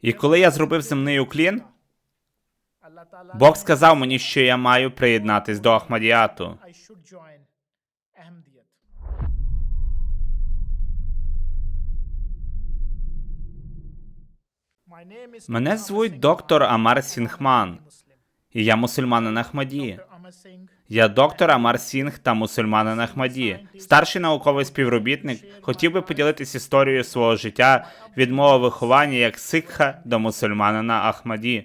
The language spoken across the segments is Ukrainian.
І коли я зробив земний уклін, Бог сказав мені, що я маю приєднатись до Ахмадіату. Мене звуть доктор Амар Сінгман, і я мусульманин Ахмаді. Я доктор Амар Сінг та мусульманин Ахмаді. Старший науковий співробітник хотів би поділитись історією свого життя від мого виховання як сикха до мусульманина Ахмаді.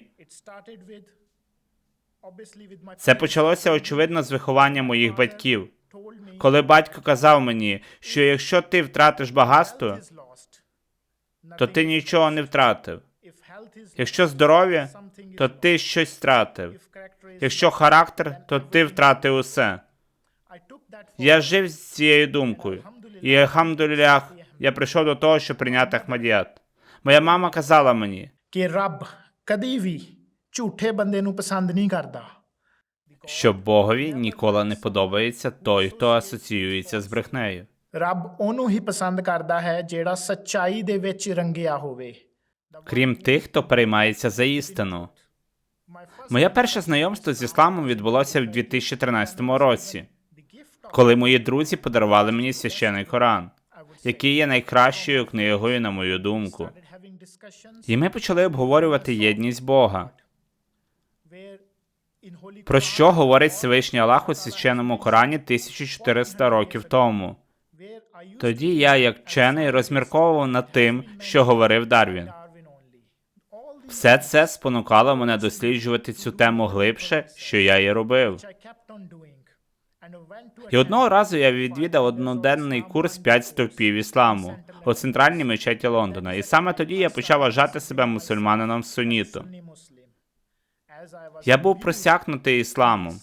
Це почалося очевидно з виховання моїх батьків. Коли батько казав мені, що якщо ти втратиш багатство, то ти нічого не втратив. If health is Якщо здоров'я, something is то ти щось втратив. if character is Якщо характер, то ти втратив усе. I took that Я жив з цією думкою. І алхамдулілях, я прийшов до того, щоб прийняти Ахмадіят. Моя мама казала мені, ਕਿ ਰੱਬ ਕਦੀ ਵੀ ਝੂਠੇ ਬੰਦੇ ਨੂੰ ਪਸੰਦ ਨਹੀਂ ਕਰਦਾ що Богові ніколи не подобається той, хто асоціюється з брехнею. ਰੱਬ ਉਹਨੂੰ ਹੀ ਪਸੰਦ ਕਰਦਾ ਹੈ ਜਿਹੜਾ ਸੱਚਾਈ ਦੇ ਵਿੱਚ ਰੰਗਿਆ ਹੋਵੇ Крім тих, хто переймається за істину. Моє перше знайомство з ісламом відбулося в 2013 році, коли мої друзі подарували мені священий Коран, який є найкращою книгою, на мою думку. І ми почали обговорювати єдність Бога. Про що говорить Всевишній Аллах у священному Корані 1400 років тому. Тоді я, як вчений, розмірковував над тим, що говорив Дарвін. Все це спонукало мене досліджувати цю тему глибше, що я і робив. І одного разу я відвідав одноденний курс «П'ять стовпів ісламу у центральній мечеті Лондона, і саме тоді я почав вважати себе мусульманином сунітом. Я був просякнутий ісламом.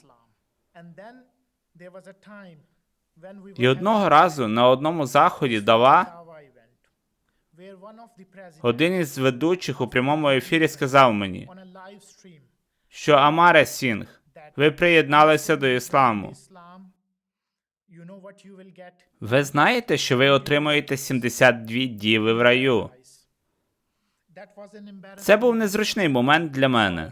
І одного разу на одному заході Дава один із ведучих у прямому ефірі сказав мені, що Амаре Сінг, ви приєдналися до ісламу. Ви знаєте, що ви отримуєте 72 діви в раю. Це був незручний момент для мене.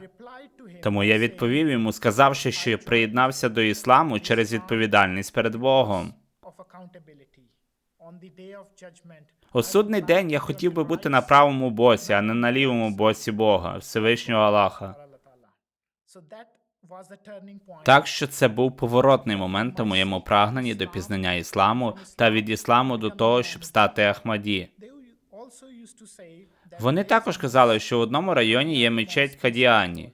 Тому я відповів йому, сказавши, що приєднався до ісламу через відповідальність перед Богом. У судний день я хотів би бути на правому боці, а не на лівому боці Бога, Всевишнього Аллаха. Так що це був поворотний момент у моєму прагненні до пізнання ісламу та від ісламу до того, щоб стати Ахмаді. Вони також казали, що в одному районі є мечеть Кадіані,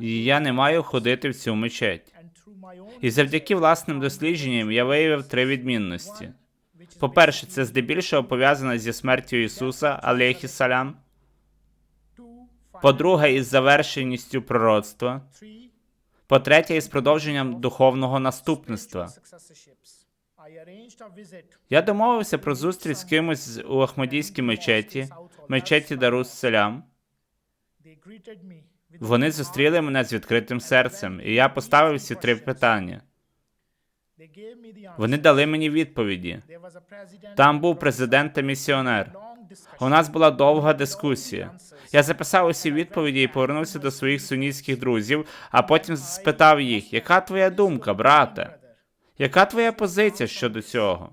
і я не маю ходити в цю мечеть. І завдяки власним дослідженням я виявив три відмінності. По-перше, це здебільшого пов'язано зі смертю Ісуса, алейхіссалям. По-друге, із завершеністю пророцтва. По-третє, із продовженням духовного наступництва. Я домовився про зустріч з кимось у Ахмадійській мечеті, мечеті Дарус Селям. Вони зустріли мене з відкритим серцем, і я поставив ці три питання. Вони дали мені відповіді. Там був президент та місіонер. У нас була довга дискусія. Я записав усі відповіді і повернувся до своїх сунітських друзів, а потім спитав їх, яка твоя думка, брате? Яка твоя позиція щодо цього?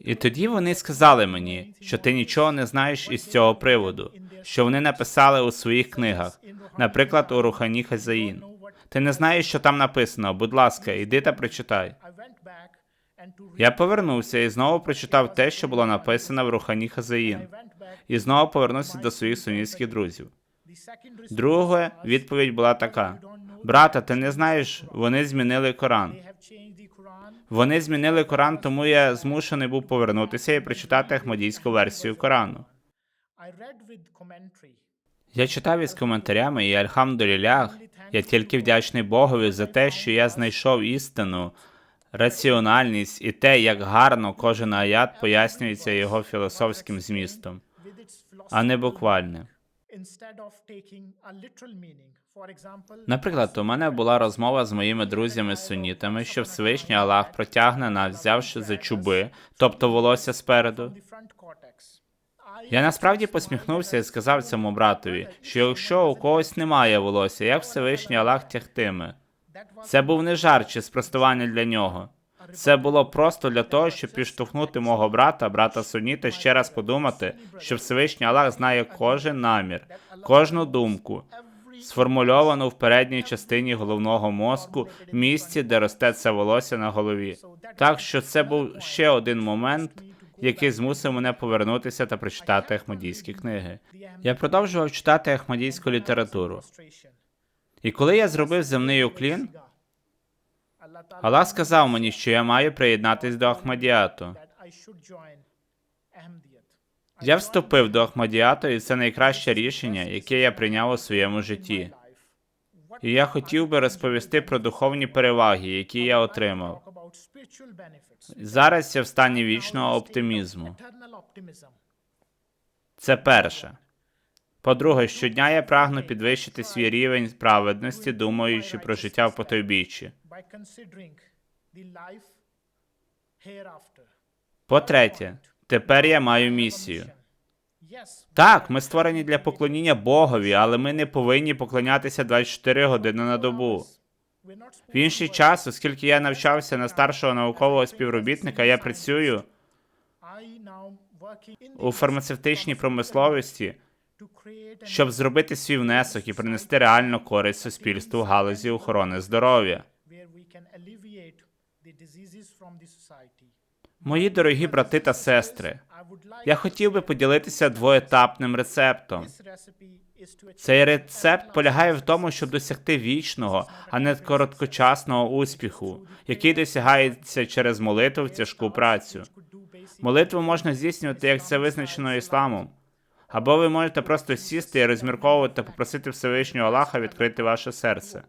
І тоді вони сказали мені, що ти нічого не знаєш із цього приводу, що вони написали у своїх книгах, наприклад, у Рухані Хазаїн. Ти не знаєш, що там написано. Будь ласка, іди та прочитай. Я повернувся і знову прочитав те, що було написано в Рухані Хазаїн, і знову повернувся до своїх сунітських друзів. Друге, відповідь була така: Брата, ти не знаєш, вони змінили Коран. Вони змінили Коран, тому я змушений був повернутися і прочитати ахмадійську версію Корану. Я читав із коментарями, і альхамдулілях, я тільки вдячний Богові за те, що я знайшов істину, раціональність і те, як гарно кожен аят пояснюється його філософським змістом, а не буквальним. Наприклад, у мене була розмова з моїми друзями-сунітами, що Всевишній Аллах протягне нас, взявши за чуби, тобто волосся спереду, Я насправді посміхнувся і сказав цьому братові, що якщо у когось немає волосся, як Всевишній Аллах тягтиме. Це був не жарт чи спростування для нього. Це було просто для того, щоб підштовхнути мого брата, брата Суніта, ще раз подумати, що Всевишній Аллах знає кожен намір, кожну думку, сформульовану в передній частині головного мозку, в місці, де росте це волосся на голові. Так що це був ще один момент, який змусив мене повернутися та прочитати ахмадійські книги. Я продовжував читати ахмадійську літературу. І коли я зробив земний уклін, Аллах сказав мені, що я маю приєднатись до Ахмадіату. Я вступив до Ахмадіату, і це найкраще рішення, яке я прийняв у своєму житті. І я хотів би розповісти про духовні переваги, які я отримав. Зараз я в стані вічного оптимізму. Це перше. По-друге, щодня я прагну підвищити свій рівень праведності, думаючи про життя в потойбіччі. По-третє, тепер я маю місію. Так, ми створені для поклоніння Богові, але ми не повинні поклонятися 24 години на добу. В інший час, оскільки я навчався на старшого наукового співробітника, я працюю у фармацевтичній промисловості, щоб зробити свій внесок і принести реальну користь суспільству в галузі охорони здоров'я. Мої дорогі брати та сестри, я хотів би поділитися двоетапним рецептом. Цей рецепт полягає в тому, щоб досягти вічного, а не короткочасного успіху, який досягається через молитву в тяжку працю. Молитву можна здійснювати, як це визначено ісламом. Або ви можете просто сісти і розмірковувати попросити Всевишнього Аллаха відкрити ваше серце.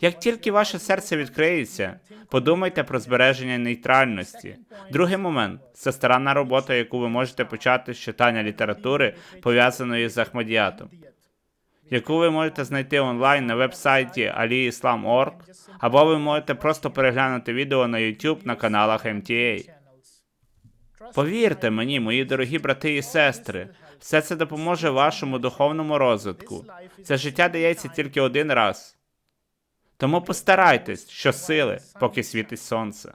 Як тільки ваше серце відкриється, подумайте про збереження нейтральності. Другий момент це старанна робота, яку ви можете почати з читання літератури, пов'язаної з Ахмадіятом, яку ви можете знайти онлайн на веб-сайті aliislam.org, або ви можете просто переглянути відео на YouTube на каналах MTA. Повірте мені, мої дорогі брати і сестри, все це допоможе вашому духовному розвитку. Це життя дається тільки один раз. Тому постарайтесь щосили, поки світить сонце.